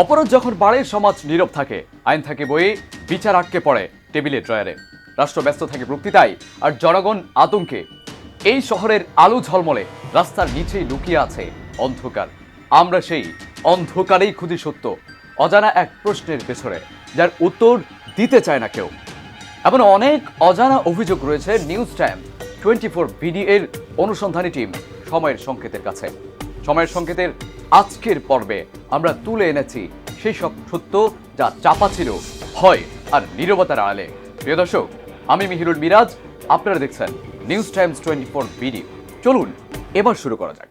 অপরাধ যখন বাড়ে, সমাজ নীরব থাকে। আইন থাকে বইয়ে বিচার আটকে পড়ে টেবিলে ড্রয়ারে। রাষ্ট্র ব্যস্ত থাকে বক্তৃতায়, আর জনগণ আতঙ্কে। এই শহরের আলো ঝলমলে, রাস্তার নিচেই লুকিয়ে আছে অন্ধকার। আমরা সেই অন্ধকারেই খুঁজি সত্য, অজানা এক প্রশ্নের পেছনে, যার উত্তর দিতে চায় না কেউ। এমন অনেক অজানা অভিযোগ রয়েছে news time twenty four BD এর অনুসন্ধানী টিম সময়ের সংকেতের কাছে। সময়ের সংকেতের আজকের পর্বে আমরা তুলে এনেছি সেই সব সত্য যা চাপা ছিল হয় আর নীরবতার আড়ালে। প্রিয় দর্শক, আমি মিহিরুল মিরাজ, আপনারা দেখছেন news times twenty four BD চলুন, এবার শুরু করা যাক।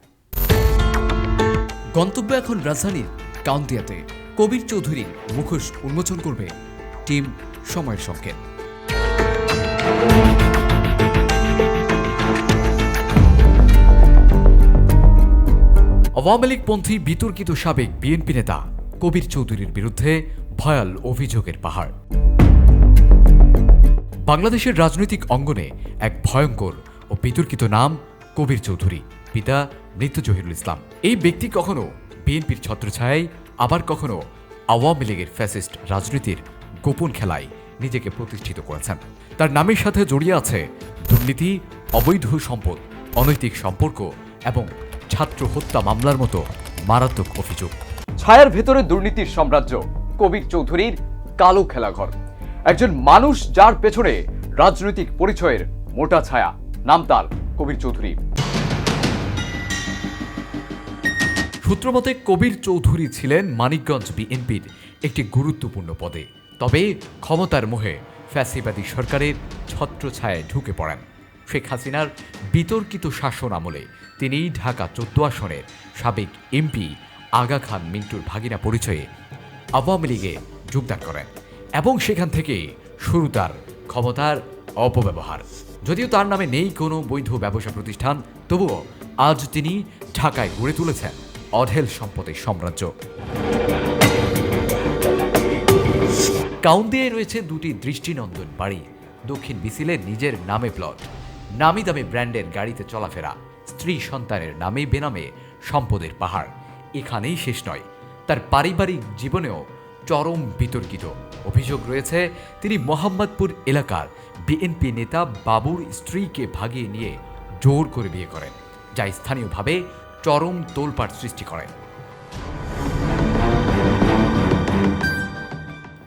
গন্তব্য এখন রাজধানীর কাউন্তিয়াতে কবির চৌধুরী মুখোশ উন্মোচন করবে টিম সময়ের সংকেত আওয়ামী লীগপন্থী বিতর্কিত সাবেক বিএনপি নেতা কবির চৌধুরীর বিরুদ্ধে ভয়াল অভিযোগের পাহাড়। বাংলাদেশের রাজনৈতিক অঙ্গনে এক ভয়ঙ্কর ও বিতর্কিত নাম কবির চৌধুরী, পিতা মৃত্যু জহিরুল ইসলাম। এই ব্যক্তি কখনো বিএনপির ছত্রছায়ায়, আবার কখনো আওয়ামী লীগের ফ্যাসিস্ট রাজনীতির গোপন খেলায় নিজেকে প্রতিষ্ঠিত করেছেন। তার নামের সাথে জড়িয়ে আছে দুর্নীতি, অবৈধ সম্পদ, অনৈতিক সম্পর্ক এবং ছাত্র হত্যা মামলার মতো মারাত্মক অভিযোগ। ছায়ার ভেতরে দুর্নীতির সাম্রাজ্য কবির চৌধুরীর কালো খেলাঘর। একজন মানুষ যার পেছনে রাজনৈতিক পরিচয়ের মোটা ছায়া নাম তার কবির চৌধুরী। সূত্রমতে কবির চৌধুরী ছিলেন মানিকগঞ্জ বিএনপির একটি গুরুত্বপূর্ণ পদে। তবে ক্ষমতার মোহে ফ্যাসিবাদী সরকারের ছত্রছায়ায় ঢুকে পড়েন। শেখ হাসিনার বিতর্কিত শাসন আমলে তিনি ঢাকা চোদ্দ আসনের সাবেক এমপি আগা খান মিন্টুর ভাগিনা পরিচয়ে আওয়ামী লীগে যোগদান করেন এবং সেখান থেকে শুরু তার ক্ষমতার অপব্যবহার। যদিও তার নামে নেই কোনো বৈধ ব্যবসা প্রতিষ্ঠান, তবুও আজ তিনি ঢাকায় গড়ে তুলেছেন অঢেল সম্পদের সাম্রাজ্য। কাউন্দিয়ে রয়েছে দুটি দৃষ্টিনন্দন বাড়ি। দক্ষিণ বিসিলে নিজের নামে প্লট। নামি দামি ব্র্যান্ডের গাড়িতে চলাফেরা, স্ত্রী সন্তানের নামে বেনামে সম্পদের পাহাড়। এখানেই শেষ নয়, তার পারিবারিক জীবনেও চরম বিতর্কিত অভিযোগ রয়েছে। তিনি মোহাম্মদপুর এলাকার বিএনপি নেতা বাবুর স্ত্রীকে ভাগিয়ে নিয়ে জোর করে বিয়ে করেন, যা স্থানীয়ভাবে চরম তোলপাড় সৃষ্টি করে।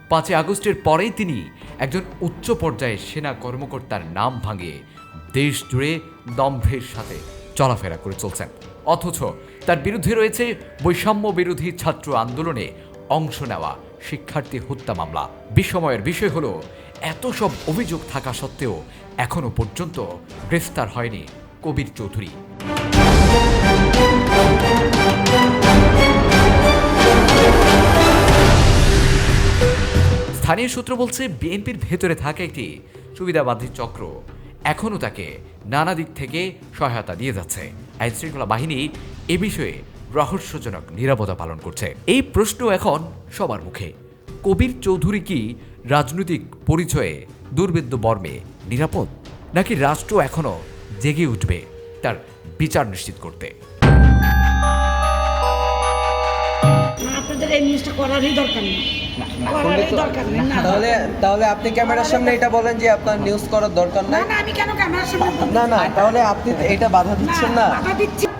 পাঁচই আগস্টের পরেই তিনি একজন উচ্চ পর্যায়ের সেনা কর্মকর্তার নাম ভাঙিয়ে দেশ জুড়ে দম্ভের সাথে চলাফেরা করে চলছেন। অথচ তার বিরুদ্ধে রয়েছে বৈষম্য বিরোধী ছাত্র আন্দোলনে অংশ নেওয়া শিক্ষার্থী হত্যা মামলা। বিস্ময়ের বিষয় হলো, এত সব অভিযোগ থাকা সত্ত্বেও এখনও পর্যন্ত গ্রেফতার হয়নি কবির চৌধুরী। স্থানীয় সূত্র বলছে, বিএনপির ভেতরে থাকা একটি সুবিধাবাদী চক্র। এখনও তাকে নানা দিক থেকে সহায়তা দিয়ে যাচ্ছে। আইন শৃঙ্খলা বাহিনী এ বিষয়ে রহস্যজনক নিরাপত্তা পালন করছে। এই প্রশ্ন এখন সবার মুখে। কবির চৌধুরী কি রাজনৈতিক পরিচয়ে দুর্বেদ্য বর্মে নিরাপদ, নাকি রাষ্ট্র এখনও জেগে উঠবে তার বিচার নিশ্চিত করতে? আপনাদের এই নিউজটা করারই দরকার নেই। তাহলে তাহলে আপনি ক্যামেরার সামনে এটা বলেন যে আপনার নিউজ করার দরকার নাই? না আমি কেন ক্যামেরার সামনে না না তাহলে আপনি এটা বাধা দিচ্ছেন না।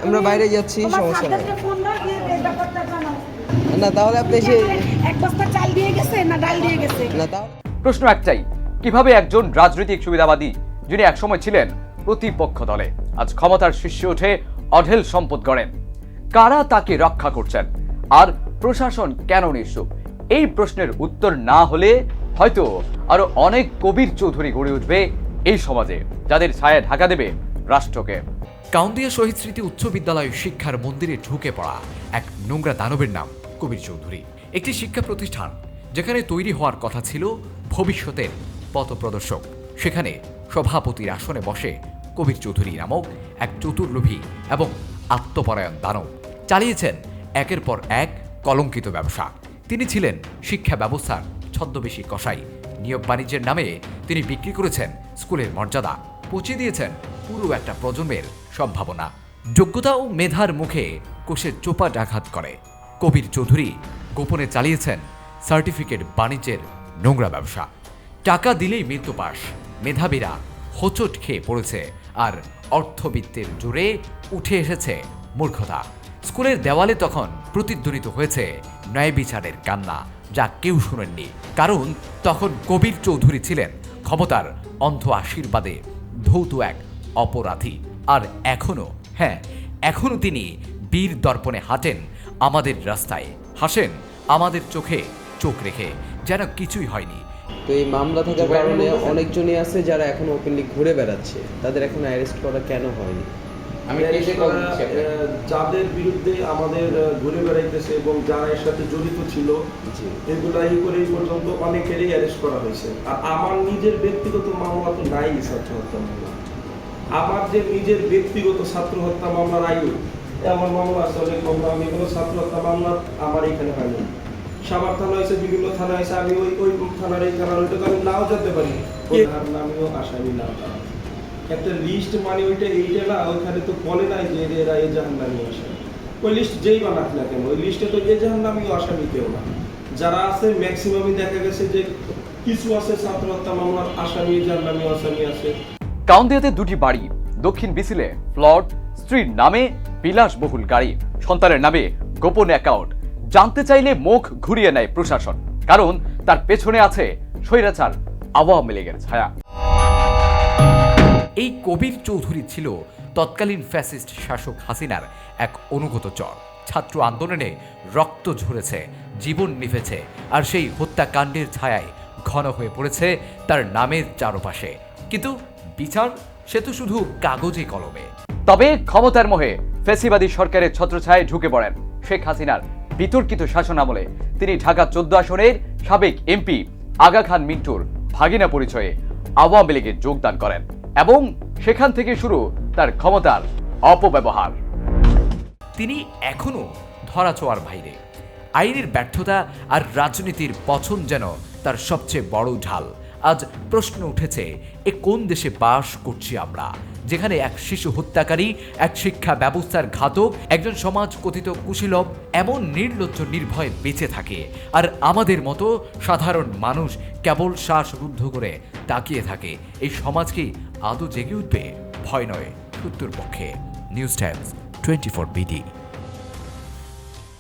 আমরা বাইরে যাচ্ছি, সমস্যা নাই। সাথে ফোন দাও, দিয়ে এই ব্যাপারটা জানাও। না তাহলে আপনি এসে এক বস্তা চাল দিয়ে গেছে না ডাল দিয়ে গেছে? না তাও প্রশ্ন একটাই কীভাবে একজন রাজনৈতিক সুবিধাবাদী যিনি একসময় ছিলেন প্রতিপক্ষ দলে আজ ক্ষমতার শীর্ষে উঠে অঢেল সম্পদ গড়েন কারা তাকে রক্ষা করছেন? আর প্রশাসন কেন নিঃসুপ এই প্রশ্নের উত্তর না হলে হয়তো আরও অনেক কবির চৌধুরী গড়ে উঠবে এই সমাজে, যাদের ছায়া ঢাকা দেবে রাষ্ট্রকে। কাউন্দিয়া শহীদ স্মৃতি উচ্চ বিদ্যালয় শিক্ষার মন্দিরে ঢুকে পড়া এক নোংরা দানবের নাম কবির চৌধুরী। একটি শিক্ষা প্রতিষ্ঠান যেখানে তৈরি হওয়ার কথা ছিল ভবিষ্যতের পথপ্রদর্শক। সেখানে সভাপতির আসনে বসে কবির চৌধুরী নামক এক চতুর্লোভী এবং আত্মপরায়ণ দানব চালিয়েছেন একের পর এক কলঙ্কিত ব্যবসা। তিনি ছিলেন শিক্ষা ব্যবস্থার ছদ্মবেশী কসাই। নিয়োগ বাণিজ্যের নামে তিনি বিক্রি করেছেন স্কুলের মর্যাদা পৌঁছে দিয়েছেন পুরো একটা প্রজন্মের সম্ভাবনা। যোগ্যতা ও মেধার মুখে কোষের চোপা আঘাত করে। কবির চৌধুরী গোপনে চালিয়েছেন সার্টিফিকেট বাণিজ্যের নোংরা ব্যবসা। টাকা দিলেই মৃত্যু পাস, মেধাবীরা হোঁচট খেয়ে পড়েছে, আর অর্থবিত্তের জোরে উঠে এসেছে মূর্খতা। স্কুলের দেওয়ালে তখন প্রতিধ্বনিত হয়েছে ন্যায় বিচারের কান্না যা কেউ শুনেননি। কারণ তখন কবির চৌধুরী ছিলেন ক্ষমতার অন্ধ আশীর্বাদে ধৌত এক অপরাধী। আর এখনও হ্যাঁ এখনও তিনি বীর দর্পণে হাঁটেন আমাদের রাস্তায়। হাসেন আমাদের চোখে চোখ রেখে যেন কিছুই হয়নি। তো এই মামলা থাকার কারণে অনেকজনই আছে যারা এখন ওপেনলি ঘুরে বেড়াচ্ছে। তাদের এখন অ্যারেস্ট করা কেন হয়নি? আমি যাদের বিরুদ্ধে আমাদের ঘুরে বেড়াইতেছে এবং যারা এর সাথে জড়িত ছিল এগুলা এই করে পর্যন্ত অনেকেরই অ্যারেস্ট করা হয়েছে। আর আমার নিজের ব্যক্তিগত মামলা তো নাই ছাত্র হত্যা মামলা। আমার যে নিজের ব্যক্তিগত ছাত্র হত্যা মামলার আয়ু এমন মামলা আছে অনেক মামলা আমি কোনো ছাত্র হত্যা মামলা আমার এখানে হয়নি। সাভার থানা হয়েছে বিভিন্ন থানা হয়েছে আমি ওই ওই থানার এই থানার ওইটা তো আমি নাও যেতে পারি। নামেও আসামি না তারা। একটা লিস্ট মানে ওইটা এইটা না, ওইখানে তো বলে নাই যে এরা এই জাহান নামি আসামি ওই লিস্ট যেই বানাক না কেন, ওই লিস্টে তো এই জাহান নামি আসামি কেউ না। যারা আছে ম্যাক্সিমামই দেখা গেছে যে কিছু আছে ছাত্র হত্যা মামলার আসামি জাহান নামি আসামি আছে। কাউন্দিয়াতে দুটি বাড়ি, দক্ষিণ বিসিলে প্লট স্ত্রীর নামে বিলাসবহুল গাড়ি। সন্তানের নামে গোপন অ্যাকাউন্ট। জানতে চাইলে মুখ ঘুরিয়ে নেয় প্রশাসন, কারণ তার পেছনে আছে স্বৈরাচার, আওয়ামী লীগের ছায়া। এই কবির চৌধুরী ছিল তৎকালীন ফ্যাসিস্ট শাসক হাসিনার এক অনুগত চর। ছাত্র আন্দোলনে রক্ত ঝরেছে, জীবন নিভেছে, আর সেই হত্যাকাণ্ডের ছায়ায় ঘন হয়ে পড়েছে তার নামের চারপাশে। কিন্তু বিচার, সে তো শুধু কাগজে কলমে। তবে ক্ষমতার মোহে ফেসিবাদী সরকারের ছত্রছায়ায় ঢুকে পড়েন শেখ হাসিনার বিতর্কিত শাসন আমলে তিনি ঢাকা চোদ্দ আসনের সাবেক এমপি আগা খান মিন্টুর ভাগিনা পরিচয়ে আওয়ামী লীগে যোগদান করেন। এবং সেখান থেকে শুরু তার ক্ষমতার অপব্যবহার। তিনি এখনও ধরাছোঁয়ার বাইরে। আইনের ব্যর্থতা আর রাজনীতির পছন্দ যেন তার সবচেয়ে বড় ঢাল। আজ প্রশ্ন উঠেছে, এ কোন দেশে বাস করছি আমরা? যেখানে এক শিশু হত্যাকারী, এক শিক্ষা ব্যবস্থার ঘাতক, একজন সমাজ কথিত কুশীলভ এমন নির্লজ্জ নির্ভয়ে বেঁচে থাকে। আর আমাদের মতো সাধারণ মানুষ কেবল শ্বাসরুদ্ধ করে তাকিয়ে থাকে। এই সমাজ কি আদৌ জেগে উঠবে? ভয় নয় সত্যর পক্ষে news times twenty four BD.